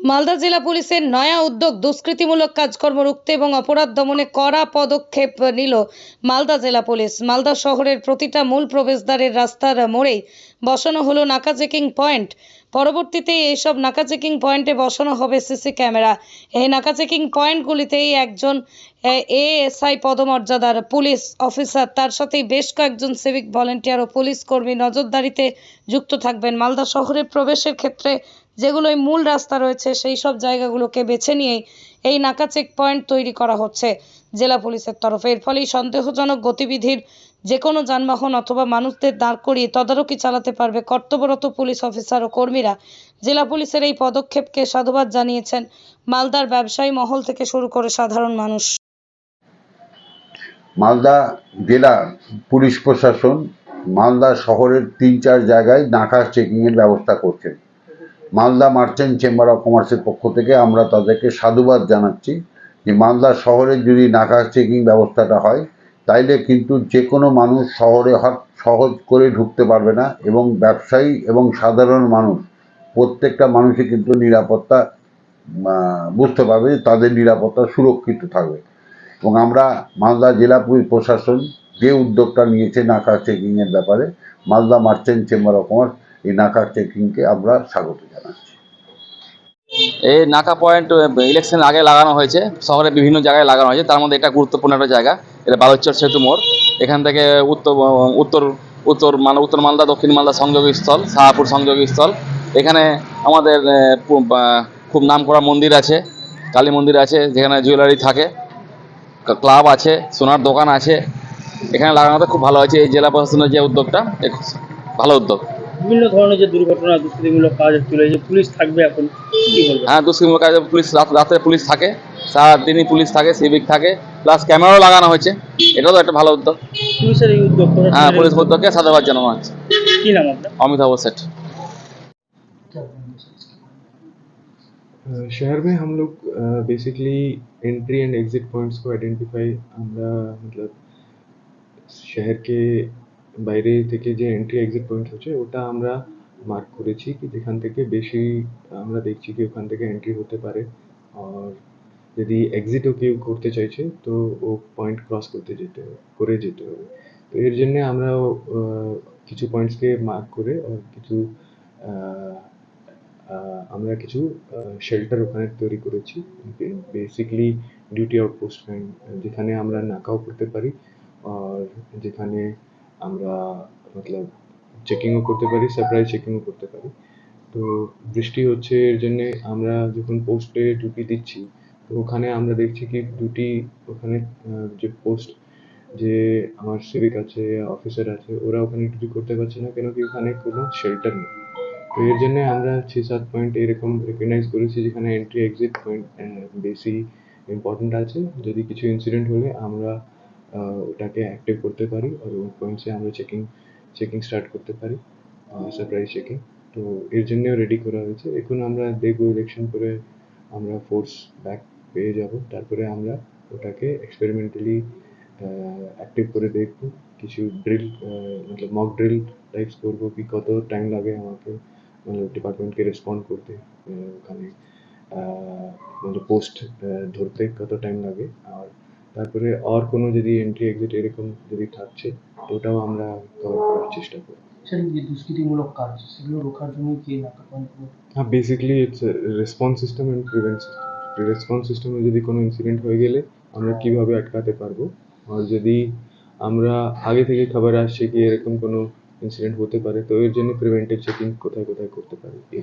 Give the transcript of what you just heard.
মালদা জেলা পুলিশের নয়া উদ্যোগ দুষ্কৃতিমূলক কাজকর্ম রুখতে এবং অপরাধ দমনে কড়া পদক্ষেপ নিল মালদা জেলা পুলিশ। মালদা শহরের প্রতিটা মূল প্রবেশদ্বারের রাস্তার মোড়েই বসানো হলো নাকা চেকিং পয়েন্ট। পরবর্তীতে এইসব নাকা চেকিং পয়েন্টে বসানো হবে সিসি ক্যামেরা। এই নাকা চেকিং পয়েন্টগুলিতেই একজন এএসআই পদমর্যাদার পুলিশ অফিসার, তার সাথেই বেশ কয়েকজন সিভিক ভলেন্টিয়ার ও পুলিশ কর্মী নজরদারিতে যুক্ত থাকবেন। মালদা শহরে প্রবেশের ক্ষেত্রে যেগুলোই মূল রাস্তা রয়েছে, সেই সব জায়গাগুলোকে বেছে নিয়েই এই নাকা চেক পয়েন্ট তৈরি করা হচ্ছে জেলা পুলিশের তরফে। এর ফলেই সন্দেহজনক গতিবিধির যে কোনো যানবাহন অথবা মানুষদের দাঁড় করিয়ে তদারকি চালাতে পারবে কর্তব্যরত পুলিশ অফিসার ও কর্মীরা। জেলা পুলিশের এই পদক্ষেপকে সাধুবাদ জানিয়েছেন মালদার ব্যবসায়ী মহল থেকে শুরু করে সাধারণ মানুষ। মালদা জেলা পুলিশ প্রশাসন মালদা শহরের তিন চার জায়গায় নাকা চেকিংয়ের ব্যবস্থা করছেন মালদা মার্চেন্ট চেম্বার অফ কমার্সের পক্ষ থেকে আমরা তাদেরকে সাধুবাদ জানাচ্ছি যে মালদা শহরে যদি নাকা চেকিং ব্যবস্থাটা হয়, তাইলে কিন্তু যে কোনো মানুষ শহরে সহজ করে ঢুকতে পারবে না এবং ব্যবসায়ী এবং সাধারণ মানুষ প্রত্যেকটা মানুষই কিন্তু নিরাপত্তা বুঝতে পারবে তাদের নিরাপত্তা সুরক্ষিত থাকবে। এবং আমরা মালদা জেলা পুলিশ প্রশাসন যে উদ্যোগটা নিয়েছে নাকা চেকিংয়ের ব্যাপারে, Malda merchant chamber of commerce এই নাকা চেকিংকে আমরা স্বাগত জানাচ্ছি এই নাকা পয়েন্ট ইলেকশন আগে লাগানো হয়েছে, শহরে বিভিন্ন জায়গায় লাগানো হয়েছে, তার মধ্যে এটা গুরুত্বপূর্ণ একটা জায়গা, এটা বালুচর সেতু মোড়। এখান থেকে উত্তর উত্তর উত্তর মানে উত্তর মালদা, দক্ষিণ মালদা সংযোগী স্থল শাহপুর সংযোগী স্থল এখানে আমাদের খুব নামকরা মন্দির আছে, কালী মন্দির আছে, যেখানে জুয়েলারি থাকে ক্লাব আছে, সোনার দোকান আছে। এখানে লাগানোতে খুব ভালো হয়েছে, এই জেলা প্রশাসনের যে উদ্যোগটা ভালো উদ্যোগ। বিভিন্ন ধরনের যে দুর্ঘটনা দুষ্কৃতিমূলক কাজ চলে যে পুলিশ থাকবে এখন কি বলবেন হ্যাঁ দুষ্কর্মী কাজে পুলিশ রাত- রাত্রে পুলিশ থাকে সারাদিনই পুলিশ থাকে সিভিক থাকে প্লাস ক্যামেরাও লাগানো হয়েছে এটাও তো একটা ভালো উদ্যোগ পুলিশের এই উদ্যোগ হ্যাঁ প্রশাসনের এই পুলিশ উদ্যোগ। উদ্যোগকে সাধুবাদ জানানো হচ্ছে কি নাম আপনার অমিতাভ সেট अ, शहर में हम लोग basically entry and exit points को आइडेंटिफाई আমরা मतलब শহর কে বাইরে থেকে যে এন্ট্রি এক্সিট পয়েন্ট হচ্ছে, ওটা আমরা মার্ক করেছি কি যেখান থেকে বেশি আমরা দেখছি কি ওখান থেকে এন্ট্রি হতে পারে। আর যদি এক্সিটও কেউ করতে চাইছে, তো ও পয়েন্ট ক্রস করতে যেতে, করে যেতে হবে। তো এর জন্য আমরা কিছু পয়েন্টসকে মার্ক করে কিছু আমরা কিছু শেল্টার ওখানে তৈরি করেছি। বেসিকলি ডিউটি আউটপোস্ট যেখানে আমরা নাকাও করতে পারি। আর যেখানে আমরা মতলব চেকিংও করতে পারি সারপ্রাইজ চেকিংও করতে পারি। তো বৃষ্টি হচ্ছে এর জন্যে আমরা যখন পোস্টে ডিউটি দিচ্ছি, তো ওখানে আমরা দেখছি কি ডিউটি ওখানে যে পোস্ট যে আমার সিভিক আছে অফিসার আছে, ওরা ওখানে ডিউটি করতে পারছে না কেন কি ওখানে কোনো শেল্টার নেই। তো এর জন্য আমরা ছ সাত পয়েন্ট এরকম রেকগনাইজ করেছি যেখানে এন্ট্রি এক্সিট পয়েন্ট বেশি ইম্পর্ট্যান্ট আছে। যদি কিছু ইনসিডেন্ট হলে আমরা ওটাকে অ্যাক্টিভ করতে পারি আর ওই পয়েন্টসে আমরা চেকিং চেকিং স্টার্ট করতে পারি সারপ্রাইজ চেকিং তো এর জন্যও রেডি করা হয়েছে। এখন আমরা দেখব ইলেকশন করে আমরা ফোর্স ব্যাক পেয়ে যাব। তারপরে আমরা ওটাকে এক্সপেরিমেন্টালি অ্যাক্টিভ করে দেখব। কিছু ড্রিল মতলব মক ড্রিল টাইপস করব কি কত টাইম লাগে আমাকে মানে ডিপার্টমেন্টকে রেসপন্ড করতে ওখানে মানে পোস্ট ধরতে কত টাইম লাগে। আর তারপরে আর কোনো যদি এন্ট্রি এক্সিট এরকম যদি থাকছে ওটাও আমরা কভার করার চেষ্টা করব। স্যার যে দুষ্কৃতিমূলক কাজ সেগুলো রোখার জন্য কি হ্যাঁ basically it's response system and prevent system response সিস্টেমে যদি কোনো ইনসিডেন্ট হয়ে গেলে আমরা কীভাবে আটকাতে পারব? আর যদি আমরা আগে থেকে খবর আসছে কি এরকম কোনো ইনসিডেন্ট হতে পারে তো এর জন্য প্রিভেন্টিভ চেকিং কোথায় কোথায় করতে পারি এই